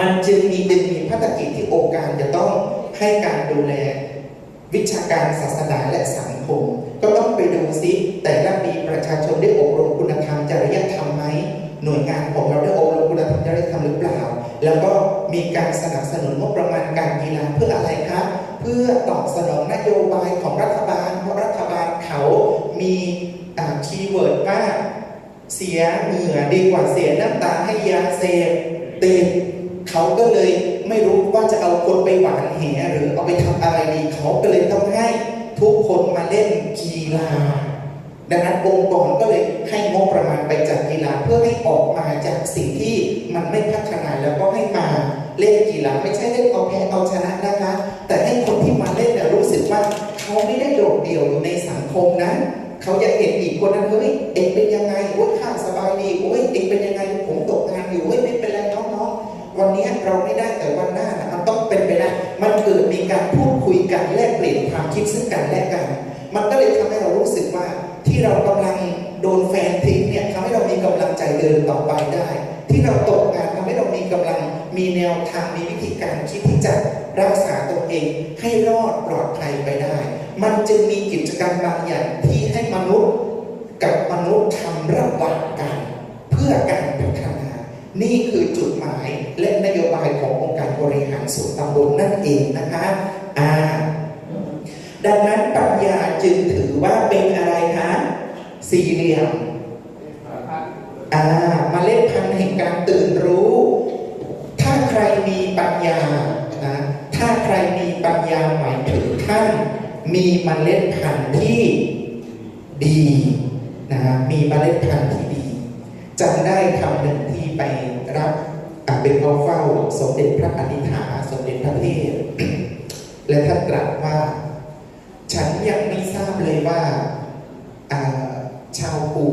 มันจึงมีดึงมีภารกิจที่องค์การจะต้องให้การดูแล วิชาการศาสนาและสังคม ก็ต้องไปดูซิ แต่ละปีประชาชนได้อบรมคุณธรรมจริยธรรมไหมหน่วยงานของเราได้อบรมคุณธรรมจริยธรรมหรือเปล่า แล้วก็มีการสนับสนุนงบประมาณการกีฬาเพื่ออะไรครับเพื่อตอบสนองนโยบายของรัฐบาลเพราะรัฐบาลเขามีคีย์เวิร์ดว่าเสียเหงื่อดีกว่าเสียน้ำตาให้ยาเสพติด เขาก็เลยไม่รู้ว่าจะเอาคนไปหวานแหหรือเอาไปทำอะไรดี เขาก็เลยต้องให้ทุกคนมาเล่นกีฬา ดังนั้นองค์กรก็เลยให้งบประมาณไปจัดกีฬาเพื่อให้ออกมาจากสิ่งที่มันไม่พัฒนาแล้วก็ให้มาเล่นกีฬาไม่ใช่เล่นเอาแพ้เอาชนะนะคะ แต่ให้คนที่มาเล่นเนี่ยรู้สึกว่าเขาไม่ได้โดดเดี่ยวอยู่ในสังคมนะ เขาจะเห็นอีกคนนั้นเฮ้ยเอกเป็นยังไงโอ้ยข้าสบายดีโอ้ยเอกเป็นยัง วันนี้เราไม่ได้แต่วันหน้านะมันต้องเป็นไปได้ มันเกิดมีการพูดคุยกันแลกเปลี่ยนความคิดซึ่งกันและกัน มันก็เลยทำให้เรารู้สึกว่าที่เรากำลังโดนแฟนทิ้งเนี่ยทำให้เรามีกำลังใจเดินต่อไปได้ ที่เราตกงานทำให้เรามีกำลังมีแนวทางมีวิธีการคิดที่จะรักษาตัวเองให้รอดปลอดภัยไปได้ มันจึงมีกิจกรรมบางอย่างที่ให้มนุษย์กับมนุษย์ทำระหว่างกัน เพื่อการพัฒนา นี่คือจุดหมายและนโยบายขององค์การบริหารส่วนตำบลนั่นเองนะคะอ่าดังนั้นปัญญาจึงถือว่าเป็นอะไรคะสี่เหลี่ยมอ่ามาเล่นพันแห่งการตื่นรู้ ถ้าใครมีปัญญานะถ้าใครมีปัญญาหมายถึงท่านมีเมล็ดพันธุ์ที่ดีนะมีเมล็ดพันธุ์ที่ด จำได้คำหนึ่งที่ไปรับเป็นเขาเฝ้าสมเด็จพระอนิถาสมเด็จพระเทพและท่านตรัสว่า ฉันยังไม่ทราบเลยว่าชาวปู